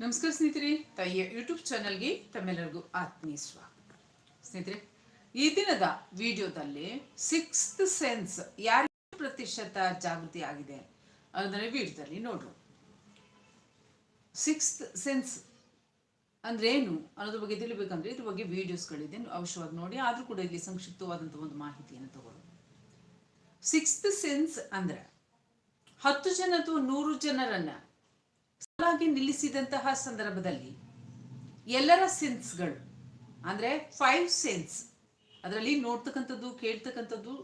ನಮಸ್ಕಾರ ಸ್ನೇಹಿತರೆ, ತಾಯಿಯ ಯೂಟ್ಯೂಬ್ ಚಾನಲ್ಗೆ ತಮ್ಮೆಲ್ಲರಿಗೂ ಆತ್ಮೀಯ ಸ್ವಾಗತ. ಸ್ನೇಹಿತರೆ, ಈ ದಿನದ ವಿಡಿಯೋದಲ್ಲಿ ಸಿಕ್ಸ್ತ್ ಸೆನ್ಸ್ ಯಾರಿಗೆ ಪ್ರತಿಶತ ಜಾಗೃತಿ ಆಗಿದೆ ಅದನ್ನ ವಿಡಿಯೋದಲ್ಲಿ ನೋಡ್ರು ಸಿಕ್ಸ್ತ್ ಸೆನ್ಸ್ ಅಂದ್ರೆ ಏನು ಅನ್ನೋದ್ರ ಬಗ್ಗೆ ತಿಳಿಬೇಕಂದ್ರೆ ಇದ್ರ ಬಗ್ಗೆ ವಿಡಿಯೋಸ್ಗಳಿದೆ ಅವಶ್ಯವಾಗಿ ನೋಡಿ, ಆದರೂ ಕೂಡ ಇಲ್ಲಿ ಸಂಕ್ಷಿಪ್ತವಾದಂಥ ಒಂದು ಮಾಹಿತಿಯನ್ನು ತಗೊಳ್ಳಿ ಸಿಕ್ಸ್ತ್ ಸೆನ್ಸ್ ಅಂದ್ರೆ ಹತ್ತು ಜನ ಅಥವಾ ನೂರು ಜನರನ್ನ ಸಾಲಾಗಿ ನಿಲ್ಲಿಸಿದಂತಹ ಸಂದರ್ಭದಲ್ಲಿ ಎಲ್ಲರ ಸೆನ್ಸ್ಗಳು ಅಂದ್ರೆ ಫೈವ್ ಸೆನ್ಸ್ ಅದರಲ್ಲಿ ನೋಡ್ತಕ್ಕಂಥದ್ದು, ಕೇಳ್ತಕ್ಕಂಥದ್ದು,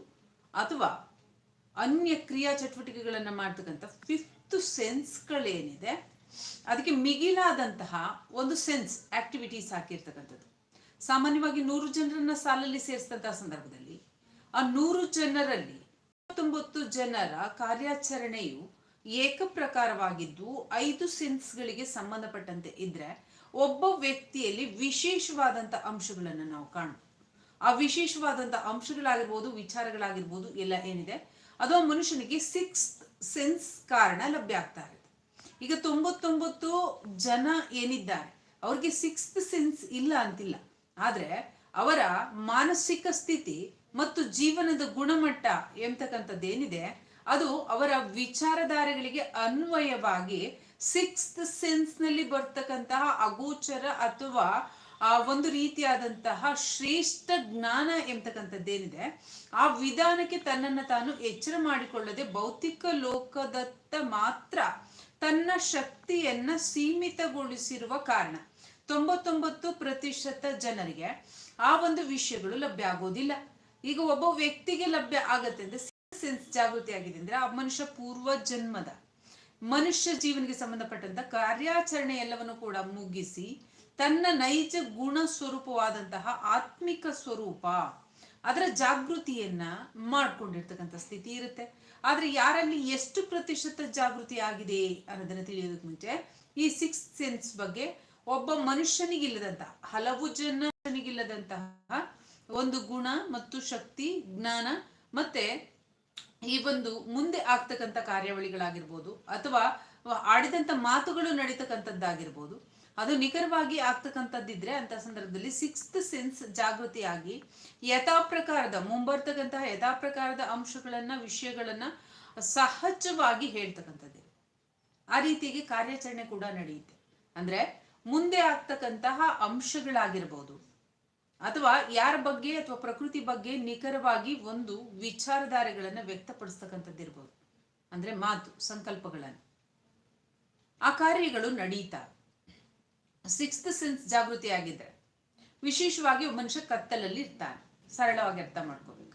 ಅಥವಾ ಅನ್ಯ ಕ್ರಿಯಾ ಚಟುವಟಿಕೆಗಳನ್ನು ಮಾಡ್ತಕ್ಕಂಥ ಫಿಫ್ತ್ ಸೆನ್ಸ್ಗಳೇನಿದೆ ಅದಕ್ಕೆ ಮಿಗಿಲಾದಂತಹ ಒಂದು ಸೆನ್ಸ್ ಆಕ್ಟಿವಿಟೀಸ್ ಹಾಕಿರ್ತಕ್ಕಂಥದ್ದು. ಸಾಮಾನ್ಯವಾಗಿ ನೂರು ಜನರನ್ನ ಸಾಲಲ್ಲಿ ಸೇರಿಸಿದಂತಹ ಸಂದರ್ಭದಲ್ಲಿ, ಆ ನೂರು ಜನರಲ್ಲಿ ತೊಂಬತ್ತು ಜನರ ಕಾರ್ಯಾಚರಣೆಯು ಏಕಪ್ರಕಾರವಾಗಿದ್ದು ಐದು ಸೆನ್ಸ್ಗಳಿಗೆ ಸಂಬಂಧಪಟ್ಟಂತೆ ಇದ್ರೆ ಒಬ್ಬ ವ್ಯಕ್ತಿಯಲ್ಲಿ ವಿಶೇಷವಾದಂತ ಅಂಶಗಳನ್ನು ನಾವು ಕಾಣಬಹುದು ಆ ವಿಶೇಷವಾದಂತ ಅಂಶಗಳಾಗಿರ್ಬೋದು, ವಿಚಾರಗಳಾಗಿರ್ಬೋದು ಎಲ್ಲ ಏನಿದೆ, ಅದು ಮನುಷ್ಯನಿಗೆ ಸಿಕ್ಸ್ ಸೆನ್ಸ್ ಕಾರಣ ಲಭ್ಯ ಆಗ್ತಾ ಇರುತ್ತೆ. ಈಗ ತೊಂಬತ್ತೊಂಬತ್ತು ಜನ ಏನಿದ್ದಾರೆ, ಅವ್ರಿಗೆ ಸಿಕ್ಸ್ತ್ ಸೆನ್ಸ್ ಇಲ್ಲ ಅಂತಿಲ್ಲ. ಆದ್ರೆ ಅವರ ಮಾನಸಿಕ ಸ್ಥಿತಿ ಮತ್ತು ಜೀವನದ ಗುಣಮಟ್ಟ ಎಂತಕ್ಕಂಥದ್ದೇನಿದೆ ಅದು ಅವರ ವಿಚಾರಧಾರೆಗಳಿಗೆ ಅನ್ವಯವಾಗಿ ಸಿಕ್ಸ್ತ್ ಸೆನ್ಸ್ನಲ್ಲಿ ಬರ್ತಕ್ಕಂತಹ ಅಗೋಚರ ಅಥವಾ, ಆ, ಒಂದು ರೀತಿಯಾದಂತಹ ಶ್ರೇಷ್ಠ ಜ್ಞಾನ ಎಂಬತಕ್ಕಂಥದ್ದೇನಿದೆ, ಆ ವಿಧಾನಕ್ಕೆ ತನ್ನನ್ನು ತಾನು ಎಚ್ಚರ ಮಾಡಿಕೊಳ್ಳದೆ ಭೌತಿಕ ಲೋಕದತ್ತ ಮಾತ್ರ ತನ್ನ ಶಕ್ತಿಯನ್ನ ಸೀಮಿತಗೊಳಿಸಿರುವ ಕಾರಣ. ತೊಂಬತ್ತೊಂಬತ್ತು ಪ್ರತಿಶತ ಜನರಿಗೆ ಆ ಒಂದು ವಿಷಯಗಳು ಲಭ್ಯ ಆಗೋದಿಲ್ಲ. ಈಗ ಒಬ್ಬ ವ್ಯಕ್ತಿಗೆ ಲಭ್ಯ ಆಗತ್ತೆ ಅಂದ್ರೆ ಸೆನ್ಸ್ ಜಾಗೃತಿ ಆಗಿದೆ ಅಂದ್ರೆ ಆ ಮನುಷ್ಯ ಪೂರ್ವ ಜನ್ಮದ, ಮನುಷ್ಯ ಜೀವನಿಗೆ ಸಂಬಂಧಪಟ್ಟಂತ ಕಾರ್ಯಾಚರಣೆ ಎಲ್ಲವನ್ನು ಕೂಡ ಮುಗಿಸಿ ತನ್ನ ನೈಜ ಗುಣ ಸ್ವರೂಪವಾದಂತಹ ಆತ್ಮಿಕ ಸ್ವರೂಪ, ಅದರ ಜಾಗೃತಿಯನ್ನ ಮಾಡ್ಕೊಂಡಿರ್ತಕ್ಕಂಥ ಸ್ಥಿತಿ ಇರುತ್ತೆ. ಆದ್ರೆ ಯಾರಲ್ಲಿ ಎಷ್ಟು ಪ್ರತಿಶತ ಜಾಗೃತಿ ಆಗಿದೆ ಅನ್ನೋದನ್ನ ತಿಳಿಯೋದಕ್ಕೆ ಮುಂಚೆ ಈ ಸಿಕ್ಸ್ ಸೆನ್ಸ್ ಬಗ್ಗೆ ಒಬ್ಬ ಮನುಷ್ಯನಿಗಿಲ್ಲದಂತಹ ಹಲವು ಜನನಿಗಿಲ್ಲದಂತಹ ಒಂದು ಗುಣ ಮತ್ತು ಶಕ್ತಿ, ಜ್ಞಾನ ಮತ್ತೆ ಈ ಒಂದು ಮುಂದೆ ಆಗ್ತಕ್ಕಂಥ ಕಾರ್ಯಾವಳಿಗಳಾಗಿರ್ಬೋದು ಅಥವಾ ಆಡಿದಂಥ ಮಾತುಗಳು ನಡೀತಕ್ಕಂಥದ್ದಾಗಿರ್ಬೋದು, ಅದು ನಿಖರವಾಗಿ ಆಗ್ತಕ್ಕಂಥದ್ದಿದ್ರೆ ಅಂತ ಸಂದರ್ಭದಲ್ಲಿ ಸಿಕ್ಸ್ತ್ ಸೆನ್ಸ್ ಜಾಗೃತಿಯಾಗಿ ಯಥಾ ಪ್ರಕಾರದ ಮುಂಬರ್ತಕ್ಕಂತಹ ಯಥಾ ಪ್ರಕಾರದ ಅಂಶಗಳನ್ನ, ವಿಷಯಗಳನ್ನ ಸಹಜವಾಗಿ ಹೇಳ್ತಕ್ಕಂಥದ್ದು. ಆ ರೀತಿಯಾಗಿ ಕಾರ್ಯಾಚರಣೆ ಕೂಡ ನಡೆಯುತ್ತೆ. ಅಂದ್ರೆ ಮುಂದೆ ಆಗ್ತಕ್ಕಂತಹ ಅಂಶಗಳಾಗಿರ್ಬೋದು. ಅಥವಾ ಯಾರ ಬಗ್ಗೆ ಅಥವಾ ಪ್ರಕೃತಿ ಬಗ್ಗೆ ನಿಖರವಾಗಿ ಒಂದು ವಿಚಾರಧಾರೆಗಳನ್ನು ವ್ಯಕ್ತಪಡಿಸ್ತಕ್ಕಂಥದ್ದಿರ್ಬೋದು ಅಂದ್ರೆ ಮಾತು, ಸಂಕಲ್ಪಗಳನ್ನು. ಆ ಕಾರ್ಯಗಳು ನಡೀತಾ. ಸಿಕ್ಸ್ತ್ ಸೆನ್ಸ್ ಜಾಗೃತಿ ಆಗಿದ್ರೆ ವಿಶೇಷವಾಗಿ ಮನುಷ್ಯ ಕತ್ತಲಲ್ಲಿ ಇರ್ತಾನೆ. ಸರಳವಾಗಿ ಅರ್ಥ ಮಾಡ್ಕೋಬೇಕು.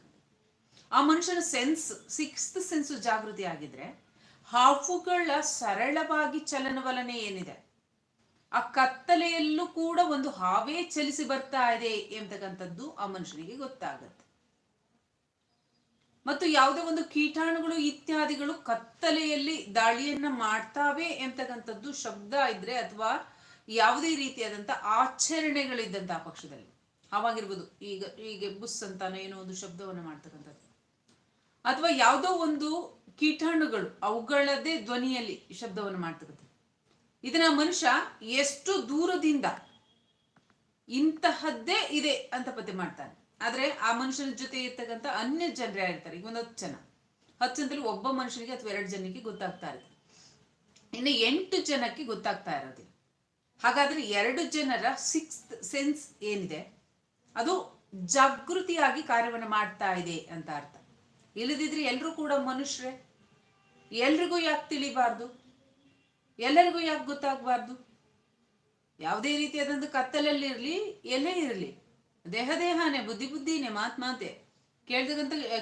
ಆ ಮನುಷ್ಯನ ಸೆನ್ಸ್ ಸಿಕ್ಸ್ತ್ ಸೆನ್ಸ್ ಜಾಗೃತಿ ಆಗಿದ್ರೆ ಹಾವುಗಳ ಸರಳವಾಗಿ ಚಲನವಲನೆ ಏನಿದೆ? ಆ ಕತ್ತಲೆಯಲ್ಲೂ ಕೂಡ ಒಂದು ಹಾವೇ ಚಲಿಸಿ ಬರ್ತಾ ಇದೆ ಎಂಬತಕ್ಕಂಥದ್ದು ಆ ಮನುಷ್ಯನಿಗೆ ಗೊತ್ತಾಗತ್ತೆ. ಮತ್ತು ಯಾವುದೇ ಒಂದು ಕೀಟಾಣುಗಳು, ಇತ್ಯಾದಿಗಳು ಕತ್ತಲೆಯಲ್ಲಿ ದಾಳಿಯನ್ನ ಮಾಡ್ತಾವೆ ಎಂತಕ್ಕಂಥದ್ದು ಶಬ್ದ ಇದ್ರೆ ಅಥವಾ ಯಾವುದೇ ರೀತಿಯಾದಂತ ಆಚರಣೆಗಳಿದ್ದಂಥ ಪಕ್ಷದಲ್ಲಿ. ಅವಾಗಿರ್ಬೋದು ಈಗ, ಹೀಗೆ ಬುಸ್ ಅಂತಾನೆ ಏನೋ ಒಂದು ಶಬ್ದವನ್ನು ಮಾಡ್ತಕ್ಕಂಥದ್ದು. ಅಥವಾ ಯಾವುದೋ ಒಂದು ಕೀಟಾಣುಗಳು ಅವುಗಳದೇ ಧ್ವನಿಯಲ್ಲಿ ಶಬ್ದವನ್ನು ಮಾಡ್ತಕ್ಕಂಥದ್ದು. ಇದನ್ನ ಮನುಷ್ಯ ಎಷ್ಟು ದೂರದಿಂದ ಇಂತಹದ್ದೇ ಇದೆ ಅಂತ ಪತ್ತೆ ಮಾಡ್ತಾನೆ. ಆದ್ರೆ ಆ ಮನುಷ್ಯನ ಜೊತೆ ಇರ್ತಕ್ಕಂಥ ಅನ್ಯ ಜನರೇ ಯಾರಿರ್ತಾರೆ ಈಗ ಒಂದು ಹತ್ತು ಜನ. ಹತ್ತು ಜನದಲ್ಲಿ ಒಬ್ಬ ಮನುಷ್ಯನಿಗೆ ಅಥವಾ ಎರಡು ಜನಕ್ಕೆ ಗೊತ್ತಾಗ್ತಾ ಇರುತ್ತೆ ಇನ್ನು ಎಂಟು ಜನಕ್ಕೆ ಗೊತ್ತಾಗ್ತಾ ಇರೋದಿಲ್ಲ. ಹಾಗಾದ್ರೆ ಎರಡು ಜನರ ಸಿಕ್ಸ್ತ್ ಸೆನ್ಸ್ ಏನಿದೆ? ಅದು ಜಾಗೃತಿಯಾಗಿ ಕಾರ್ಯವನ್ನು ಮಾಡ್ತಾ ಇದೆ ಅಂತ ಅರ್ಥ. ಇಲ್ಲದಿದ್ರೆ ಎಲ್ಲರೂ ಕೂಡ ಮನುಷ್ಯರೇ? ಎಲ್ರಿಗೂ ಯಾಕೆ ತಿಳಿಬಾರ್ದು? ಎಲ್ಲರಿಗೂ ಯಾಕೆ ಗೊತ್ತಾಗಬಾರ್ದು? ಯಾವುದೇ ರೀತಿಯಾದಂಥ ಕತ್ತಲಲ್ಲಿರಲಿ ಎಲ್ಲೇ ಇರಲಿ. ದೇಹ ದೇಹನೇ, ಬುದ್ಧಿ ಬುದ್ಧಿನೇ, ಮಾತ್ ಮಾತೆ.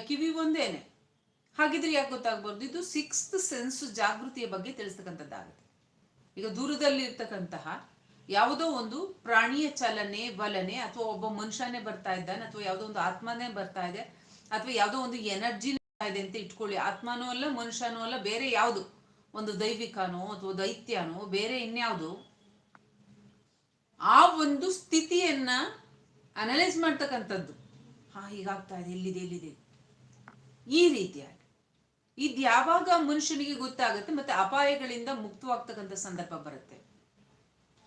ಕಿವಿ ಒಂದೇನೆ. ಹಾಗಿದ್ರೆ ಯಾಕೆ ಗೊತ್ತಾಗ್ಬಾರ್ದು? ಇದು ಸಿಕ್ಸ್ತ್ ಸೆನ್ಸ್ ಜಾಗೃತಿಯ ಬಗ್ಗೆ ತಿಳಿಸ್ತಕ್ಕಂಥದ್ದಾಗುತ್ತೆ. ಈಗ ದೂರದಲ್ಲಿ ಇರ್ತಕ್ಕಂತಹ ಯಾವುದೋ ಒಂದು ಪ್ರಾಣಿಯ ಚಲನೆ, ಬಲನೆ, ಅಥವಾ ಒಬ್ಬ ಮನುಷ್ಯನೇ ಬರ್ತಾ ಇದ್ದಾನೆ, ಅಥವಾ ಯಾವುದೋ ಒಂದು ಆತ್ಮನೇ ಬರ್ತಾ ಇದೆ, ಅಥವಾ ಯಾವುದೋ ಒಂದು ಎನರ್ಜಿ ಇದೆ ಅಂತ ಇಟ್ಕೊಳ್ಳಿ. ಆತ್ಮನೂ ಅಲ್ಲ, ಮನುಷ್ಯನೂ ಅಲ್ಲ, ಬೇರೆ ಯಾವುದು. ಒಂದು ದೈವಿಕನೋ ಅಥವಾ ದೈತ್ಯನೋ, ಬೇರೆ ಇನ್ಯಾವುದು, ಆ ಒಂದು ಸ್ಥಿತಿಯನ್ನ ಅನಲೈಸ್ ಮಾಡ್ತಕ್ಕಂಥದ್ದು. ಹಾ, ಹೀಗಾಗ್ತಾ ಇದೆ, ಎಲ್ಲಿದೆ ಎಲ್ಲಿದೆ? ಈ ರೀತಿಯಾಗಿ. ಇದು ಯಾವಾಗ ಮನುಷ್ಯನಿಗೆ ಗೊತ್ತಾಗುತ್ತೆ ಮತ್ತೆ ಅಪಾಯಗಳಿಂದ ಮುಕ್ತವಾಗ್ತಕ್ಕಂಥ ಸಂದರ್ಭ ಬರುತ್ತೆ.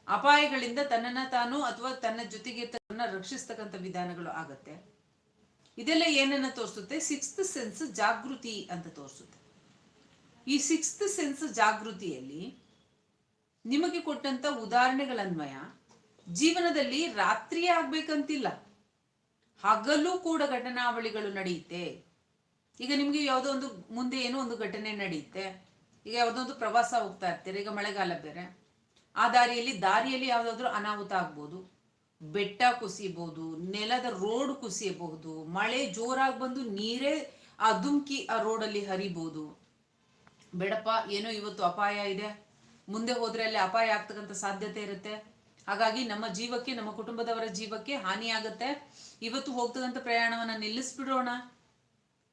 ಅಪಾಯಗಳಿಂದ ತನ್ನನ್ನ ತಾನು ಅಥವಾ ತನ್ನ ಜೊತೆಗೆ ತನ್ನ ರಕ್ಷಿಸ್ತಕ್ಕಂಥ ವಿಧಾನಗಳು ಆಗತ್ತೆ. ಇದೆಲ್ಲ ಏನನ್ನ ತೋರಿಸುತ್ತೆ? ಸಿಕ್ಸ್ತ್ ಸೆನ್ಸ್ ಜಾಗೃತಿ ಅಂತ ತೋರಿಸುತ್ತೆ. ಈ ಸಿಕ್ಸ್ತ್ ಸೆನ್ಸ್ ಜಾಗೃತಿಯಲ್ಲಿ ನಿಮಗೆ ಕೊಟ್ಟಂತ ಉದಾಹರಣೆಗಳನ್ವಯ, ಜೀವನದಲ್ಲಿ ರಾತ್ರಿ ಆಗ್ಬೇಕಂತಿಲ್ಲ. ಹಗಲು ಕೂಡ ಘಟನಾವಳಿಗಳು ನಡೆಯುತ್ತೆ. ಈಗ ನಿಮಗೆ ಯಾವುದೋ ಒಂದು ಮುಂದೆ ಏನೋ ಒಂದು ಘಟನೆ ನಡೆಯುತ್ತೆ. ಈಗ ಯಾವುದೋ ಒಂದು ಪ್ರವಾಸ ಹೋಗ್ತಾ ಇರ್ತೀರಿ, ಈಗ ಮಳೆಗಾಲ ಬೇರೆ. ಆ ದಾರಿಯಲ್ಲಿ ದಾರಿಯಲ್ಲಿ ಯಾವುದಾದ್ರೂ ಅನಾಹುತ ಆಗ್ಬೋದು. ಬೆಟ್ಟ ಕುಸಿಬಹುದು ನೆಲದ ರೋಡ್ ಕುಸಿಯಬಹುದು, ಮಳೆ ಜೋರಾಗಿ ಬಂದು ನೀರೇ ಆ ಧುಮ್ಕಿ ಆ ರೋಡಲ್ಲಿ ಹರಿಬಹುದು ಬೇಡಪ್ಪ, ಏನೋ ಇವತ್ತು ಅಪಾಯ ಇದೆ. ಮುಂದೆ ಹೋದ್ರೆ ಅಲ್ಲಿ ಅಪಾಯ ಆಗ್ತಕ್ಕಂಥ ಸಾಧ್ಯತೆ ಇರುತ್ತೆ. ಹಾಗಾಗಿ ನಮ್ಮ ಜೀವಕ್ಕೆ, ನಮ್ಮ ಕುಟುಂಬದವರ ಜೀವಕ್ಕೆ ಹಾನಿ ಆಗುತ್ತೆ. ಇವತ್ತು ಹೋಗ್ತಕ್ಕಂಥ ಪ್ರಯಾಣವನ್ನ ನಿಲ್ಲಿಸ್ಬಿಡೋಣ.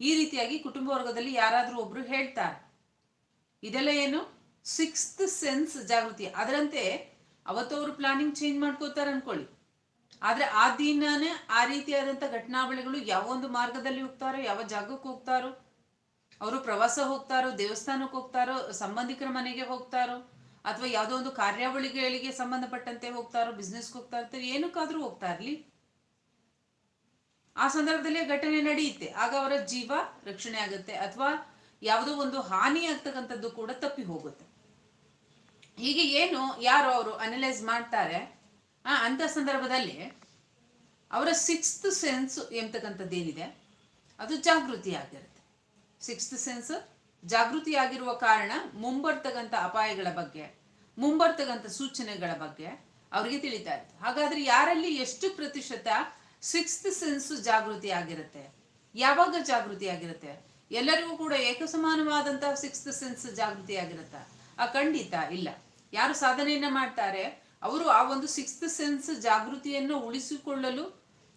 ಈ ರೀತಿಯಾಗಿ ಕುಟುಂಬ ವರ್ಗದಲ್ಲಿ ಯಾರಾದ್ರೂ ಒಬ್ರು ಹೇಳ್ತಾರೆ. ಇದೆಲ್ಲ ಏನು? ಸಿಕ್ಸ್ತ್ ಸೆನ್ಸ್ ಜಾಗೃತಿ. ಅದರಂತೆ ಅವತ್ತು ಅವರು ಪ್ಲಾನಿಂಗ್ ಚೇಂಜ್ ಮಾಡ್ಕೋತಾರೆ ಅನ್ಕೊಳ್ಳಿ. ಆದ್ರೆ ಆ ದಿನನೇ ಆ ರೀತಿಯಾದಂತ ಘಟನಾವಳಿಗಳು ಯಾವ ಒಂದು ಮಾರ್ಗದಲ್ಲಿ ಹೋಗ್ತಾರೋ, ಯಾವ ಜಾಗಕ್ಕೆ ಹೋಗ್ತಾರೋ ಅವರು ಪ್ರವಾಸ ಹೋಗ್ತಾರೋ, ದೇವಸ್ಥಾನಕ್ಕೆ ಹೋಗ್ತಾರೋ, ಸಂಬಂಧಿಕರ ಮನೆಗೆ ಹೋಗ್ತಾರೋ, ಅಥವಾ ಯಾವುದೋ ಒಂದು ಕಾರ್ಯಾವಳಿಗಳಿಗೆ ಸಂಬಂಧಪಟ್ಟಂತೆ ಹೋಗ್ತಾರೋ ಬಿಸ್ನೆಸ್ಗೆ ಹೋಗ್ತಾ ಇರ್ತಾರೆ ಏನಕ್ಕಾದ್ರೂ ಹೋಗ್ತಾ ಇರ್ಲಿ. ಆ ಸಂದರ್ಭದಲ್ಲಿ ಘಟನೆ ನಡೆಯುತ್ತೆ. ಆಗ ಅವರ ಜೀವ ರಕ್ಷಣೆ ಆಗುತ್ತೆ, ಅಥವಾ ಯಾವುದೋ ಒಂದು ಹಾನಿ ಆಗ್ತಕ್ಕಂಥದ್ದು ಕೂಡ ತಪ್ಪಿ ಹೋಗುತ್ತೆ. ಹೀಗೆ ಏನು ಯಾರು ಅವರು ಅನಲೈಸ್ ಮಾಡ್ತಾರೆ, ಆ, ಅಂತ ಸಂದರ್ಭದಲ್ಲಿ ಅವರ ಸಿಕ್ಸ್ತ್ ಸೆನ್ಸ್ ಎಂಬತಕ್ಕಂಥದ್ದು ಏನಿದೆ? ಅದು ಜಾಗೃತಿ ಆಗಿರುತ್ತೆ ಸಿಕ್ಸ್ತ್ ಸೆನ್ಸ್ ಜಾಗೃತಿಯಾಗಿರುವ ಕಾರಣ ಮುಂಬರ್ತಕ್ಕಂಥ ಅಪಾಯಗಳ ಬಗ್ಗೆ, ಮುಂಬರ್ತಕ್ಕಂಥ ಸೂಚನೆಗಳ ಬಗ್ಗೆ ಅವರಿಗೆ ತಿಳಿತಾ ಇತ್ತು. ಹಾಗಾದ್ರೆ ಯಾರಲ್ಲಿ ಎಷ್ಟು ಪ್ರತಿಶತ ಸಿಕ್ಸ್ತ್ ಸೆನ್ಸ್ ಜಾಗೃತಿ ಆಗಿರುತ್ತೆ ಯಾವಾಗ ಜಾಗೃತಿ ಆಗಿರುತ್ತೆ ಎಲ್ಲರಿಗೂ ಕೂಡ ಏಕಸಮಾನವಾದಂತಹ ಸಿಕ್ಸ್ತ್ ಸೆನ್ಸ್ ಜಾಗೃತಿ ಆಗಿರುತ್ತ ಆ ಖಂಡಿತ ಇಲ್ಲ. ಯಾರು ಸಾಧನೆಯನ್ನ ಮಾಡ್ತಾರೆ? ಅವರು ಆ ಒಂದು ಸಿಕ್ಸ್ತ್ ಸೆನ್ಸ್ ಜಾಗೃತಿಯನ್ನು ಉಳಿಸಿಕೊಳ್ಳಲು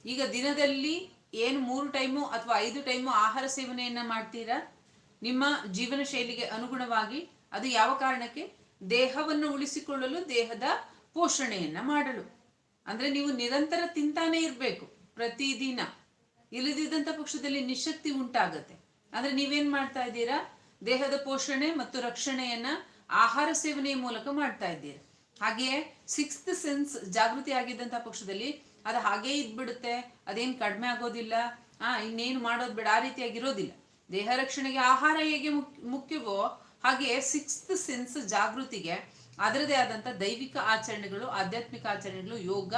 ಈಗ ದಿನದಲ್ಲಿ ಏನು ಮೂರು ಟೈಮು ಅಥವಾ ಐದು ಟೈಮು ಆಹಾರ ಸೇವನೆಯನ್ನ ಮಾಡ್ತೀರಾ? ನಿಮ್ಮ ಜೀವನ ಶೈಲಿಗೆ ಅನುಗುಣವಾಗಿ ಅದು ಯಾವ ಕಾರಣಕ್ಕೆ? ದೇಹವನ್ನು ಉಳಿಸಿಕೊಳ್ಳಲು, ದೇಹದ ಪೋಷಣೆಯನ್ನ ಮಾಡಲು. ಅಂದ್ರೆ ನೀವು ನಿರಂತರ ತಿಂತಾನೆ ಇರಬೇಕು ಪ್ರತಿದಿನ. ಇಲ್ಲದಿದ್ದಂಥ ಪಕ್ಷದಲ್ಲಿ ನಿಶಕ್ತಿ ಉಂಟಾಗತ್ತೆ. ಅಂದ್ರೆ ನೀವೇನ್ ಮಾಡ್ತಾ ಇದ್ದೀರಾ? ದೇಹದ ಪೋಷಣೆ ಮತ್ತು ರಕ್ಷಣೆಯನ್ನ ಆಹಾರ ಸೇವನೆಯ ಮೂಲಕ ಮಾಡ್ತಾ ಇದ್ದೀರಾ. ಹಾಗೆಯೇ ಸಿಕ್ಸ್ತ್ ಸೆನ್ಸ್ ಜಾಗೃತಿ ಆಗಿದ್ದಂತ ಪಕ್ಷದಲ್ಲಿ ಅದು ಹಾಗೇ ಇದ್ಬಿಡುತ್ತೆ, ಅದೇನು ಕಡಿಮೆ ಆಗೋದಿಲ್ಲ, ಆ, ಇನ್ನೇನು ಮಾಡೋದು ಬೇಡ, ಆ ರೀತಿಯಾಗಿ ಇರೋದಿಲ್ಲ ದೇಹ ರಕ್ಷಣೆಗೆ ಆಹಾರ ಹೇಗೆ ಮುಖ್ಯವೋ ಹಾಗೆ ಸಿಕ್ಸ್ತ್ ಸೆನ್ಸ್ ಜಾಗೃತಿಗೆ ಅದರದೇ ಆದಂತ ದೈವಿಕ ಆಚರಣೆಗಳು, ಆಧ್ಯಾತ್ಮಿಕ ಆಚರಣೆಗಳು, ಯೋಗ,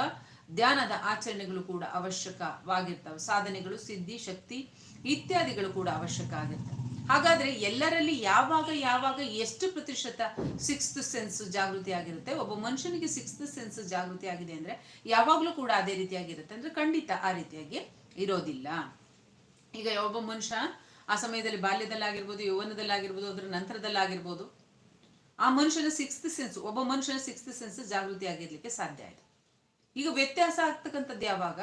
ಧ್ಯಾನದ ಆಚರಣೆಗಳು ಕೂಡ ಅವಶ್ಯಕವಾಗಿರ್ತವೆ. ಸಾಧನೆಗಳು, ಸಿದ್ಧಿ, ಶಕ್ತಿ ಇತ್ಯಾದಿಗಳು ಕೂಡ ಅವಶ್ಯಕ ಆಗಿರ್ತವೆ. ಹಾಗಾದ್ರೆ ಎಲ್ಲರಲ್ಲಿ ಯಾವಾಗ ಯಾವಾಗ ಎಷ್ಟು ಪ್ರತಿಶತ ಸಿಕ್ಸ್ತ್ ಸೆನ್ಸ್ ಜಾಗೃತಿ ಆಗಿರುತ್ತೆ? ಒಬ್ಬ ಮನುಷ್ಯನಿಗೆ ಸಿಕ್ಸ್ತ್ ಸೆನ್ಸ್ ಜಾಗೃತಿ ಆಗಿದೆ ಅಂದ್ರೆ ಯಾವಾಗ್ಲೂ ಕೂಡ ಅದೇ ರೀತಿಯಾಗಿರುತ್ತೆ ಅಂದ್ರೆ ಖಂಡಿತ ಆ ರೀತಿಯಾಗಿ ಇರೋದಿಲ್ಲ. ಈಗ ಒಬ್ಬ ಮನುಷ್ಯ ಆ ಸಮಯದಲ್ಲಿ ಬಾಲ್ಯದಲ್ಲಾಗಿರ್ಬೋದು, ಯೌವನದಲ್ಲಾಗಿರ್ಬೋದು, ಅದ್ರ ನಂತರದಲ್ಲಾಗಿರ್ಬೋದು, ಆ ಮನುಷ್ಯನ ಸಿಕ್ಸ್ತ್ ಸೆನ್ಸ್ ಒಬ್ಬ ಮನುಷ್ಯನ ಸಿಕ್ಸ್ತ್ ಸೆನ್ಸ್ ಜಾಗೃತಿ ಆಗಿರ್ಲಿಕ್ಕೆ ಸಾಧ್ಯ ಇದೆ. ಈಗ ವ್ಯತ್ಯಾಸ ಆಗ್ತಕ್ಕಂಥದ್ದು ಯಾವಾಗ?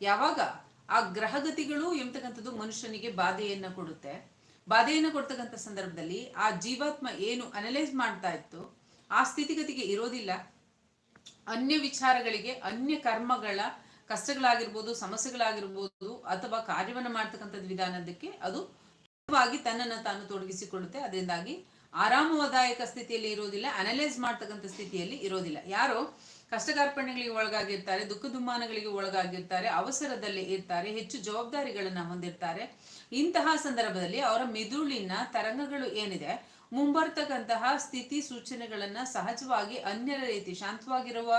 ಯಾವಾಗ ಆ ಗ್ರಹಗತಿಗಳು ಎಂಬತಕ್ಕಂಥದ್ದು ಮನುಷ್ಯನಿಗೆ ಬಾಧೆಯನ್ನ ಕೊಡುತ್ತೆ. ಬಾಧೆಯನ್ನು ಕೊಡ್ತಕ್ಕಂಥ ಸಂದರ್ಭದಲ್ಲಿ ಆ ಜೀವಾತ್ಮ ಏನು ಅನಲೈಸ್ ಮಾಡ್ತಾ ಇತ್ತು, ಆ ಸ್ಥಿತಿಗತಿಗೆ ಇರೋದಿಲ್ಲ. ಅನ್ಯ ವಿಚಾರಗಳಿಗೆ, ಅನ್ಯ ಕರ್ಮಗಳ ಕಷ್ಟಗಳಾಗಿರ್ಬೋದು, ಸಮಸ್ಯೆಗಳಾಗಿರ್ಬೋದು, ಅಥವಾ ಕಾರ್ಯವನ್ನು ಮಾಡ್ತಕ್ಕಂಥ ವಿಧಾನದಕ್ಕೆ ಅದು ತನ್ನನ್ನು ತಾನು ತೊಡಗಿಸಿಕೊಳ್ಳುತ್ತೆ. ಅದರಿಂದಾಗಿ ಆರಾಮದಾಯಕ ಸ್ಥಿತಿಯಲ್ಲಿ ಇರೋದಿಲ್ಲ ಅನಲೈಸ್ ಮಾಡ್ತಕ್ಕಂಥ ಸ್ಥಿತಿಯಲ್ಲಿ ಇರೋದಿಲ್ಲ. ಯಾರು ಕಷ್ಟ ಕಾರ್ಪಣ್ಯಗಳಿಗೆ ಒಳಗಾಗಿರ್ತಾರೆ ದುಃಖ ದುಮ್ಮಾನಗಳಿಗೆ ಒಳಗಾಗಿರ್ತಾರೆ, ಅವಸರದಲ್ಲಿ ಇರ್ತಾರೆ, ಹೆಚ್ಚು ಜವಾಬ್ದಾರಿಗಳನ್ನ ಹೊಂದಿರ್ತಾರೆ. ಇಂತಹ ಸಂದರ್ಭದಲ್ಲಿ ಅವರ ಮೆದುಳಿನ ತರಂಗಗಳು ಏನಿದೆ? ಮುಂಬರ್ತಕ್ಕಂತಹ ಸ್ಥಿತಿ ಸೂಚನೆಗಳನ್ನ ಸಹಜವಾಗಿ ಅನ್ಯರ ರೀತಿ, ಶಾಂತವಾಗಿರುವ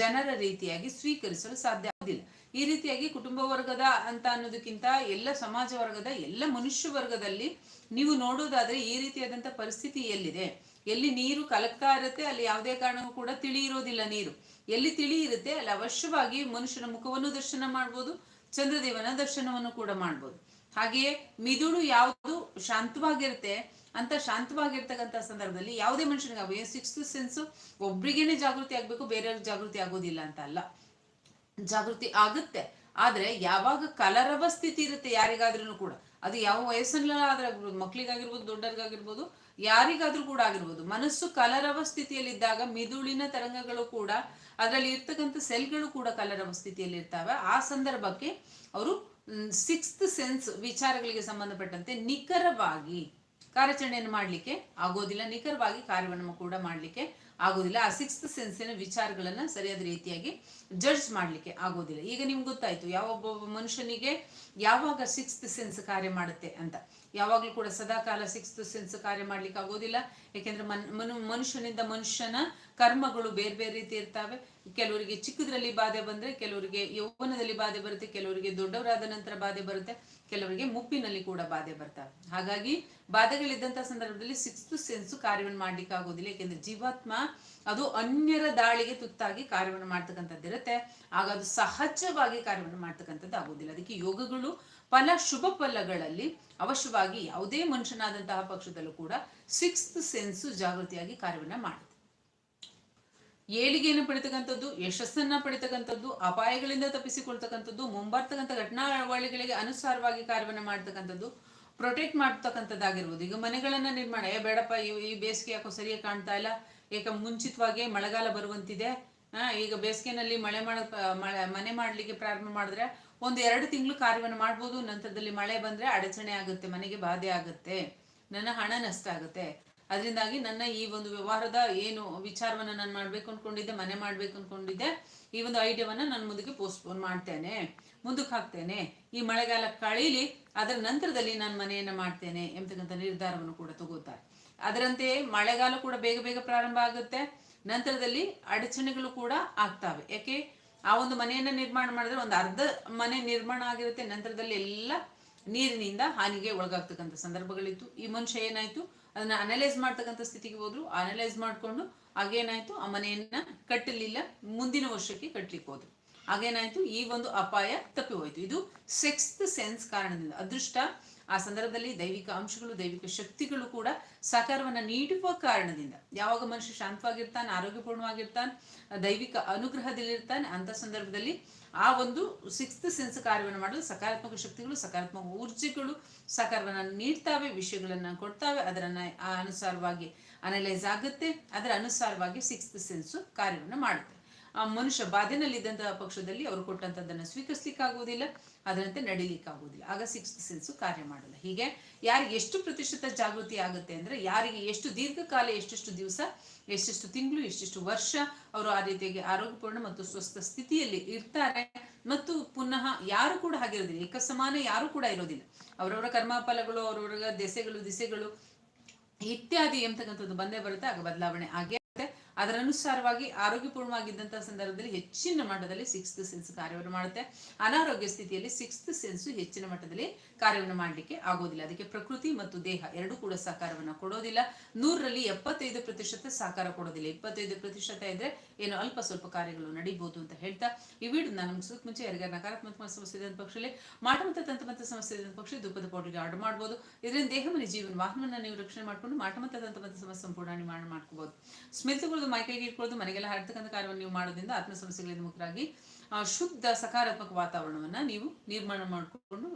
ಜನರ ರೀತಿಯಾಗಿ ಸ್ವೀಕರಿಸಲು ಸಾಧ್ಯ ಆಗುದಿಲ್ಲ ಈ ರೀತಿಯಾಗಿ ಕುಟುಂಬ ವರ್ಗದ ಅಂತ ಅನ್ನೋದಕ್ಕಿಂತ ಎಲ್ಲ ಸಮಾಜ ವರ್ಗದ, ಎಲ್ಲ ಮನುಷ್ಯ ವರ್ಗದಲ್ಲಿ ನೀವು ನೋಡೋದಾದ್ರೆ ಈ ರೀತಿಯಾದಂತಹ ಪರಿಸ್ಥಿತಿ ಎಲ್ಲಿದೆ? ಎಲ್ಲಿ ನೀರು ಕಲಕ್ತಾ ಇರುತ್ತೆ, ಅಲ್ಲಿ ಯಾವುದೇ ಕಾರಣಕ್ಕೂ ಕೂಡ ತಿಳಿ ಇರೋದಿಲ್ಲ ನೀರು. ಎಲ್ಲಿ ತಿಳಿ ಇರುತ್ತೆ, ಅಲ್ಲಿ ಅವಶ್ಯವಾಗಿ ಮನುಷ್ಯನ ಮುಖವನ್ನು ದರ್ಶನ ಮಾಡ್ಬೋದು, ಚಂದ್ರದೇವನ ದರ್ಶನವನ್ನು ಕೂಡ ಮಾಡ್ಬೋದು. ಹಾಗೆಯೇ ಮಿದುಳು ಯಾವುದು ಶಾಂತವಾಗಿರುತ್ತೆ, ಅಂತ ಶಾಂತವಾಗಿರ್ತಕ್ಕಂಥ ಸಂದರ್ಭದಲ್ಲಿ ಯಾವುದೇ ಮನುಷ್ಯನಿಗೆ ಸಿಕ್ಸ್ ಸೆನ್ಸ್ ಒಬ್ರಿಗೇನೆ ಜಾಗೃತಿ ಆಗ್ಬೇಕು, ಬೇರೆಯವ್ರಿಗೆ ಜಾಗೃತಿ ಆಗೋದಿಲ್ಲ ಅಂತ ಅಲ್ಲ. ಜಾಗೃತಿ ಆಗುತ್ತೆ, ಆದ್ರೆ ಯಾವಾಗ ಕಲರವ ಸ್ಥಿತಿ ಇರುತ್ತೆ ಯಾರಿಗಾದ್ರೂ ಕೂಡ. ಅದು ಯಾವ ವಯಸ್ಸಲ್ಲಾದ್ರೆ ಮಕ್ಳಿಗಾಗಿರ್ಬೋದು ದೊಡ್ಡರಿಗಾಗಿರ್ಬೋದು ಯಾರಿಗಾದ್ರೂ ಕೂಡ ಆಗಿರ್ಬೋದು. ಮನಸ್ಸು ಕಲರವ ಸ್ಥಿತಿಯಲ್ಲಿದ್ದಾಗ ಮಿದುಳಿನ ತರಂಗಗಳು ಕೂಡ ಅದರಲ್ಲಿ ಇರ್ತಕ್ಕಂಥ ಸೆಲ್ಗಳು ಕೂಡ ಕಲರವ ಸ್ಥಿತಿಯಲ್ಲಿ ಇರ್ತವೆ ಆ ಸಂದರ್ಭಕ್ಕೆ ಅವರು ಸಿಕ್ಸ್ತ್ ಸೆನ್ಸ್ ವಿಚಾರಗಳಿಗೆ ಸಂಬಂಧಪಟ್ಟಂತೆ ನಿಖರವಾಗಿ ಕಾರ್ಯಾಚರಣೆಯನ್ನು ಮಾಡಲಿಕ್ಕೆ ಆಗೋದಿಲ್ಲ. ನಿಖರವಾಗಿ ಕಾರ್ಯವನ್ನು ಕೂಡ ಮಾಡಲಿಕ್ಕೆ ಆಗೋದಿಲ್ಲ. ಆ ಸಿಕ್ಸ್ತ್ ಸೆನ್ಸಿನ ವಿಚಾರಗಳನ್ನ ಸರಿಯಾದ ರೀತಿಯಾಗಿ ಜಡ್ಜ್ ಮಾಡ್ಲಿಕ್ಕೆ ಆಗೋದಿಲ್ಲ. ಈಗ ನಿಮ್ಗೆ ಗೊತ್ತಾಯ್ತು ಯಾವ ಒಬ್ಬ ಮನುಷ್ಯನಿಗೆ ಯಾವಾಗ ಸಿಕ್ಸ್ತ್ ಸೆನ್ಸ್ ಕಾರ್ಯ ಮಾಡುತ್ತೆ ಅಂತ. ಯಾವಾಗಲೂ ಕೂಡ ಸದಾಕಾಲ ಸಿಕ್ಸ್ತ್ ಸೆನ್ಸ್ ಕಾರ್ಯ ಮಾಡ್ಲಿಕ್ಕೆ ಆಗೋದಿಲ್ಲ. ಯಾಕೆಂದ್ರೆ ಮನ್, ಮನು, ಮನುಷ್ಯನಿಂದ ಮನುಷ್ಯನ ಕರ್ಮಗಳು ಬೇರೆ ಬೇರೆ ರೀತಿ ಇರ್ತವೆ. ಕೆಲವರಿಗೆ ಚಿಕ್ಕದ್ರಲ್ಲಿ ಬಾಧೆ ಬಂದ್ರೆ ಕೆಲವರಿಗೆ ಯೌವನದಲ್ಲಿ ಬಾಧೆ ಬರುತ್ತೆ, ಕೆಲವರಿಗೆ ದೊಡ್ಡವರಾದ ನಂತರ ಬಾಧೆ ಬರುತ್ತೆ, ಕೆಲವರಿಗೆ ಮುಪ್ಪಿನಲ್ಲಿ ಕೂಡ ಬಾಧೆ ಬರ್ತವೆ. ಹಾಗಾಗಿ ಬಾಧೆಗಳಿದ್ದಂತ ಸಂದರ್ಭದಲ್ಲಿ ಸಿಕ್ಸ್ತ್ ಸೆನ್ಸ್ ಕಾರ್ಯವನ್ನು ಮಾಡ್ಲಿಕ್ಕೆ ಆಗೋದಿಲ್ಲ. ಯಾಕೆಂದ್ರೆ ಜೀವಾತ್ಮ ಅದು ಅನ್ಯರ ದಾಳಿಗೆ ತುತ್ತಾಗಿ ಕಾರ್ಯವನ್ನು ಮಾಡ್ತಕ್ಕಂಥದ್ದು ಇರುತ್ತೆ. ಆಗ ಅದು ಸಹಜವಾಗಿ ಕಾರ್ಯವನ್ನು ಮಾಡ್ತಕ್ಕಂಥದ್ದು ಆಗೋದಿಲ್ಲ. ಅದಕ್ಕೆ ಯೋಗಗಳು ಫಲ, ಶುಭ ಫಲಗಳಲ್ಲಿ ಅವಶ್ಯವಾಗಿ ಯಾವುದೇ ಮನುಷ್ಯನಾದಂತಹ ಪಕ್ಷದಲ್ಲೂ ಕೂಡ ಸಿಕ್ಸ್ತ್ ಸೆನ್ಸು ಜಾಗೃತಿಯಾಗಿ ಕಾರ್ಯವನ್ನ ಮಾಡುತ್ತೆ ಏಳಿಗೆಯನ್ನು ಪಡಿತಕ್ಕಂಥದ್ದು, ಯಶಸ್ಸನ್ನ ಪಡಿತಕ್ಕಂಥದ್ದು, ಅಪಾಯಗಳಿಂದ ತಪ್ಪಿಸಿಕೊಳ್ತಕ್ಕಂಥದ್ದು, ಮುಂಬರ್ತಕ್ಕಂಥ ಘಟನಾವಳಿಗಳಿಗೆ ಅನುಸಾರವಾಗಿ ಕಾರ್ಯವನ್ನು ಮಾಡ್ತಕ್ಕಂಥದ್ದು ಪ್ರೊಟೆಕ್ಟ್ ಮಾಡ್ತಕ್ಕಂಥದ್ದಾಗಿರ್ಬೋದು. ಈಗ ಮನೆಗಳನ್ನ ನಿರ್ಮಾಣ, ಏ ಬೇಡಪ್ಪ, ಈ ಬೇಸಿಗೆ ಯಾಕೋ ಸರಿಯಾಗಿ ಕಾಣ್ತಾ ಇಲ್ಲ, ಏಕ ಮುಂಚಿತವಾಗಿ ಮಳೆಗಾಲ ಬರುವಂತಿದೆ ಈಗ ಬೇಸಿಗೆನಲ್ಲಿ ಮಳೆ ಮಾಡ ಮನೆ ಮಾಡಲಿಕ್ಕೆ ಪ್ರಾರಂಭ ಮಾಡಿದ್ರೆ ಒಂದು ಎರಡು ತಿಂಗಳು ಕಾರ್ಯವನ್ನು ಮಾಡ್ಬೋದು, ನಂತರದಲ್ಲಿ ಮಳೆ ಬಂದ್ರೆ ಅಡಚಣೆ ಆಗುತ್ತೆ, ಮನೆಗೆ ಬಾಧೆ ಆಗುತ್ತೆ, ನನ್ನ ಹಣ ನಷ್ಟ ಆಗುತ್ತೆ. ಅದರಿಂದಾಗಿ ನನ್ನ ಈ ಒಂದು ವ್ಯವಹಾರದ ಏನು ವಿಚಾರವನ್ನ ನಾನು ಮಾಡ್ಬೇಕು ಅನ್ಕೊಂಡಿದ್ದೆ, ಮನೆ ಮಾಡ್ಬೇಕು ಅನ್ಕೊಂಡಿದ್ದೆ, ಈ ಒಂದು ಐಡಿಯಾವನ್ನ ನಾನು ಮುಂದಕ್ಕೆ ಪೋಸ್ಟ್ಪೋನ್ ಮಾಡ್ತೇನೆ, ಮುಂದಕ್ಕೆ ಹಾಕ್ತೇನೆ. ಈ ಮಳೆಗಾಲ ಕಳೀಲಿ, ಅದರ ನಂತರದಲ್ಲಿ ನಾನು ಮನೆಯನ್ನ ಮಾಡ್ತೇನೆ ಎಂಬತಕ್ಕಂಥ ನಿರ್ಧಾರವನ್ನು ಕೂಡ ತಗೋತಾರೆ. ಅದರಂತೆ ಮಳೆಗಾಲ ಕೂಡ ಬೇಗ ಬೇಗ ಪ್ರಾರಂಭ ಆಗುತ್ತೆ, ನಂತರದಲ್ಲಿ ಅಡಚಣೆಗಳು ಕೂಡ ಆಗ್ತಾವೆ. ಯಾಕೆ? ಆ ಒಂದು ಮನೆಯನ್ನ ನಿರ್ಮಾಣ ಮಾಡಿದ್ರೆ ಒಂದು ಅರ್ಧ ಮನೆ ನಿರ್ಮಾಣ ಆಗಿರುತ್ತೆ, ನಂತರದಲ್ಲಿ ಎಲ್ಲ ನೀರಿನಿಂದ ಹಾನಿಗೆ ಒಳಗಾಗ್ತಕ್ಕಂಥ ಸಂದರ್ಭಗಳಿತ್ತು. ಈ ಮನುಷ್ಯ ಏನಾಯ್ತು? ಅದನ್ನ ಅನಲೈಸ್ ಮಾಡ್ತಕ್ಕಂತ ಸ್ಥಿತಿಗೆ ಹೋದ್ರು. ಅನಲೈಸ್ ಮಾಡ್ಕೊಂಡು ಆಗೇನಾಯ್ತು? ಆ ಮನೆಯನ್ನ ಕಟ್ಟಲಿಲ್ಲ. ಮುಂದಿನ ವರ್ಷಕ್ಕೆ ಕಟ್ಟಲಿಕ್ಕೆ ಹೋದ್ರು. ಆಗೇನಾಯ್ತು? ಈ ಒಂದು ಅಪಾಯ ತಪ್ಪಿ ಹೋಯ್ತು. ಇದು ಸೆಕ್ಸ್ತ್ ಸೆನ್ಸ್ ಕಾರಣದಿಂದ. ಅದೃಷ್ಟ ಆ ಸಂದರ್ಭದಲ್ಲಿ ದೈವಿಕ ಅಂಶಗಳು, ದೈವಿಕ ಶಕ್ತಿಗಳು ಕೂಡ ಸಹಕಾರವನ್ನ ನೀಡುವ ಕಾರಣದಿಂದ. ಯಾವಾಗ ಮನುಷ್ಯ ಶಾಂತವಾಗಿರ್ತಾನೆ, ಆರೋಗ್ಯಪೂರ್ಣವಾಗಿರ್ತಾನೆ, ದೈವಿಕ ಅನುಗ್ರಹದಲ್ಲಿರ್ತಾನೆ, ಅಂತ ಸಂದರ್ಭದಲ್ಲಿ ಆ ಒಂದು ಸಿಕ್ಸ್ತ್ ಸೆನ್ಸ್ ಕಾರ್ಯವನ್ನು ಮಾಡಲು ಸಕಾರಾತ್ಮಕ ಶಕ್ತಿಗಳು, ಸಕಾರಾತ್ಮಕ ಊರ್ಜೆಗಳು ಸಕಾರವನ್ನು ನೀಡ್ತಾವೆ, ವಿಷಯಗಳನ್ನ ಕೊಡ್ತಾವೆ, ಅದರನ್ನ ಅನುಸಾರವಾಗಿ ಅನಲೈಸ್ ಆಗುತ್ತೆ, ಅದರ ಅನುಸಾರವಾಗಿ ಸಿಕ್ಸ್ತ್ ಸೆನ್ಸು ಕಾರ್ಯವನ್ನು ಮಾಡುತ್ತೆ. ಆ ಮನುಷ್ಯ ಬಾಧೆನಲ್ಲಿದ್ದಂತಹ ಪಕ್ಷದಲ್ಲಿ ಅವರು ಕೊಟ್ಟಂತದ್ದನ್ನು ಸ್ವೀಕರಿಸ್ಲಿಕ್ಕಾಗುವುದಿಲ್ಲ, ಅದರಂತೆ ನಡೀಲಿಕ್ಕಾಗುವುದಿಲ್ಲ. ಆಗ ಸಿಕ್ಸ್ ಸೆನ್ಸು ಕಾರ್ಯ ಮಾಡಲ್ಲ. ಹೀಗೆ ಯಾರಿಗೆ ಎಷ್ಟು ಪ್ರತಿಶತ ಜಾಗೃತಿ ಆಗುತ್ತೆ ಅಂದ್ರೆ ಯಾರಿಗೆ ಎಷ್ಟು ದೀರ್ಘಕಾಲ, ಎಷ್ಟೆಷ್ಟು ದಿವಸ, ಎಷ್ಟೆಷ್ಟು ತಿಂಗಳು, ಎಷ್ಟೆಷ್ಟು ವರ್ಷ ಅವರು ಆ ರೀತಿಯಾಗಿ ಆರೋಗ್ಯಪೂರ್ಣ ಮತ್ತು ಸ್ವಸ್ಥ ಸ್ಥಿತಿಯಲ್ಲಿ ಇರ್ತಾರೆ ಮತ್ತು ಪುನಃ ಯಾರು ಕೂಡ ಹಾಗಿರೋದಿಲ್ಲ ಏಕ ಸಮಾನ ಯಾರು ಕೂಡ ಇರೋದಿಲ್ಲ ಅವರವರ ಕರ್ಮಫಲಗಳು, ಅವರವರ ದೆಸೆಗಳು, ದಿಸೆಗಳು ಇತ್ಯಾದಿ ಎಂತಕ್ಕಂಥದ್ದು ಬಂದೇ ಬರುತ್ತೆ. ಆಗ ಬದಲಾವಣೆ ಹಾಗೆ ಅದರ ಅನುಸಾರವಾಗಿ ಆರೋಗ್ಯಪೂರ್ಣವಾಗಿದ್ದಂತಹ ಸಂದರ್ಭದಲ್ಲಿ ಹೆಚ್ಚಿನ ಮಟ್ಟದಲ್ಲಿ ಸಿಕ್ಸ್ತ್ ಸೆನ್ಸ್ ಕಾರ್ಯವನ್ನು ಮಾಡುತ್ತೆ. ಅನಾರೋಗ್ಯ ಸ್ಥಿತಿಯಲ್ಲಿ ಸಿಕ್ಸ್ತ್ ಸೆನ್ಸ್ ಹೆಚ್ಚಿನ ಮಟ್ಟದಲ್ಲಿ ಕಾರ್ಯವನ್ನು ಮಾಡಲಿಕ್ಕೆ ಆಗೋದಿಲ್ಲ. ಅದಕ್ಕೆ ಪ್ರಕೃತಿ ಮತ್ತು ದೇಹ ಎರಡೂ ಕೂಡ ಸಹಕಾರವನ್ನು ಕೊಡೋದಿಲ್ಲ. ನೂರರಲ್ಲಿ ಎಪ್ಪತ್ತೈದು ಪ್ರತಿಶತ ಸಹಕಾರ ಕೊಡೋದಿಲ್ಲ. ಇಪ್ಪತ್ತೈದು ಪ್ರತಿಶತ ಇದ್ರೆ ಏನು ಅಲ್ಪ ಸ್ವಲ್ಪ ಕಾರ್ಯಗಳು ನಡೀಬಹುದು ಅಂತ ಹೇಳ್ತಾ ಈ ವಿಡಿಯೋ ನಾನು ಮುಗಿಸೋಕೆ ಮುಂಚೆ ಯಾರಿಗಾರ ನಕಾರಾತ್ಮಕ ಸಮಸ್ಯೆ ಇದೆ ಪಕ್ಷದಲ್ಲಿ ಮಾಟ ಮತ್ತು ಸಮಸ್ಯೆ ಇದೆ ಪಕ್ಷ ದುಪ್ಪದ ಪೌಡರ್ಗೆ ಆರ್ಡರ್ ಮಾಡಬಹುದು ಇದರಿಂದ ದೇಹ ಮನೆ ಜೀವನ ವಾಹನವನ್ನು ನೀವು ರಕ್ಷಣೆ ಮಾಡ್ಕೊಂಡು ಮಾಟ ಮತ್ತು ತಂತ್ರಮಂತ್ರ ಸಮಸ್ಯೆ ಸಂಪೂರ್ಣ ನಿವಾರಣೆ ಮಾಡ್ಕೋಬಹುದು ಸ್ಮಿತಗಳು ಮೈ ಕೈಗೆ ಇಟ್ಕೊಳ್ಳೋದು, ಮನೆಗೆಲ್ಲ ಹರಡ್ತಕ್ಕಂಥ ಕಾರ್ಯವನ್ನು ನೀವು ಮಾಡೋದ್ರಿಂದ ಆತ್ಮ ಸಮಸ್ಯೆಗಳಿಂದ ಮುಕ್ತರಾಗಿ ಶುದ್ಧ ಸಕಾರಾತ್ಮಕ ವಾತಾವರಣವನ್ನ ನೀವು ನಿರ್ಮಾಣ ಮಾಡಿಕೊಂಡು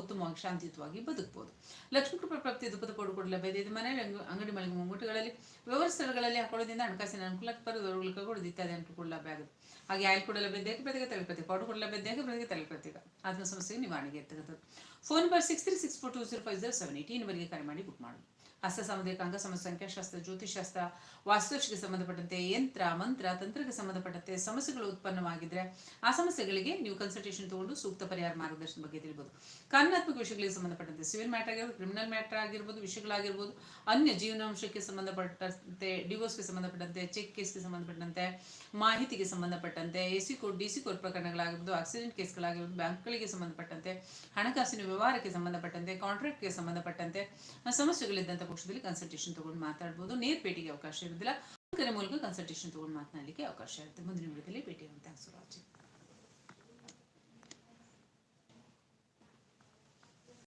ಉತ್ತಮವಾಗಿ ಶಾಂತಿಯುತವಾಗಿ ಬದುಕಬಹುದು ಲಕ್ಷ್ಮೀ ಕೃಪಾ ಪ್ರಾಪ್ತಿ ದುಪ್ಪದ ಕೊಡು ಕೊಡಲ ಲಭ್ಯತೆ ಇದು ಮನೆ ಅಂಗಡಿ ಮಳಿಗೆ ಮುಂಗುಟಗಳಲ್ಲಿ ವ್ಯವಸ್ಥೆಗಳಲ್ಲಿ ಹಾಕೊಳ್ಳೋದ್ರಿಂದ ಹಣಕಾಸಿನ ಅನುಕೂಲ ಬರೋದವ್ರಿಗೆ ಕೊಡೋದು ಇತ್ಯಾದಿ ಅನುಕೂಲ ಲಭ್ಯ ಆಗುತ್ತೆ. ಹಾಗೆ ಆಯ್ಲ್ ಕೂಡ ಲಭ್ಯ ದೇಹ ಪ್ರತಿಗೆ ತಲೆಪ್ರತಿ ಕೂಡ ಲಭ್ಯ ದೇಹ ಪ್ರತಿಗೆ ತಲೆಪ್ರತಿಕ ಆತ್ಮ ಸಮಸ್ಯೆಗೆ ನಿವಾರಣೆಗೆ ಇರ್ತಕ್ಕಂಥದ್ದು phone number six three six four two zero five zero seven eight ಈ ನಂಬರ್ಗೆ ಕರೆ ಮಾಡಿ ಬುಕ್ ಮಾಡೋದು ಹಸ್ತ ಸಾಮುದಾಯಿಕ ಅಂಗ ಸಂಖ್ಯಾಶಾಸ್ತ್ರ ಜ್ಯೋತಿಷಾಸ್ತ್ರ ವಾಸ್ತುಶಿಗೆ ಸಂಬಂಧಪಟ್ಟಂತೆ ಯಂತ್ರ, ಮಂತ್ರ, ತಂತ್ರಕ್ಕೆ ಸಂಬಂಧಪಟ್ಟಂತೆ ಸಮಸ್ಯೆಗಳು ಉತ್ಪನ್ನವಾಗಿದ್ರೆ ಆ ಸಮಸ್ಯೆಗಳಿಗೆ ನೀವು ಕನ್ಸಲ್ಟೇಷನ್ ತಗೊಂಡು ಸೂಕ್ತ ಪರಿಹಾರ ಮಾರ್ಗದರ್ಶನ ಬಗ್ಗೆ ತಿಳಿಬಹುದು ಕಾನೂನಾತ್ಮಕ ವಿಷಯಗಳಿಗೆ ಸಂಬಂಧಪಟ್ಟಂತೆ ಸಿವಿಲ್ ಮ್ಯಾಟರ್ ಆಗಿರ್ಬೋದು ಕ್ರಿಮಿನಲ್ ಮ್ಯಾಟರ್ ಆಗಿರ್ಬೋದು, ವಿಷಯಗಳಾಗಿರ್ಬೋದು, ಅನ್ಯ ಜೀವನಾಂಶಕ್ಕೆ ಸಂಬಂಧಪಟ್ಟಂತೆ ಡಿವೋರ್ಸ್ಗೆ ಸಂಬಂಧಪಟ್ಟಂತೆ ಚೆಕ್ ಕೇಸ್ಗೆ ಸಂಬಂಧಪಟ್ಟಂತೆ, ಮಾಹಿತಿಗೆ ಸಂಬಂಧಪಟ್ಟಂತೆ A C code, D C code ಪ್ರಕರಣಗಳಾಗಿರ್ಬೋದು accident ಕೇಸ್ಗಳಾಗಿರ್ಬೋದು ಬ್ಯಾಂಕ್ಗಳಿಗೆ ಸಂಬಂಧಪಟ್ಟಂತೆ, ಹಣಕಾಸಿನ ವ್ಯವಹಾರಕ್ಕೆ ಸಂಬಂಧಪಟ್ಟಂತೆ ಕಾಂಟ್ರಾಕ್ಟ್ಗೆ ಸಂಬಂಧಪಟ್ಟಂತೆ ಸಮಸ್ಯೆಗಳಿದ್ದಂಥ ಪಕ್ಷದಲ್ಲಿ ಕನ್ಸಲ್ಟೇಷನ್ ತಗೊಂಡು ಮಾತಾಡ್ಬೋದು. ನೇರ್ ಭೇಟಿಗೆ ಅವಕಾಶ ಇರೋದಿಲ್ಲ ಕರೆ ಮೂಲಕ ಕನ್ಸಲ್ಟೇಷನ್ ತಗೊಂಡು ಮಾತನಾಡಲಿಕ್ಕೆ ಅವಕಾಶ ಇರುತ್ತೆ. ಮುಂದಿನ ವಿಡಿಯೋದಲ್ಲಿ ಭೇಟಿ ಸುರಾಜಿ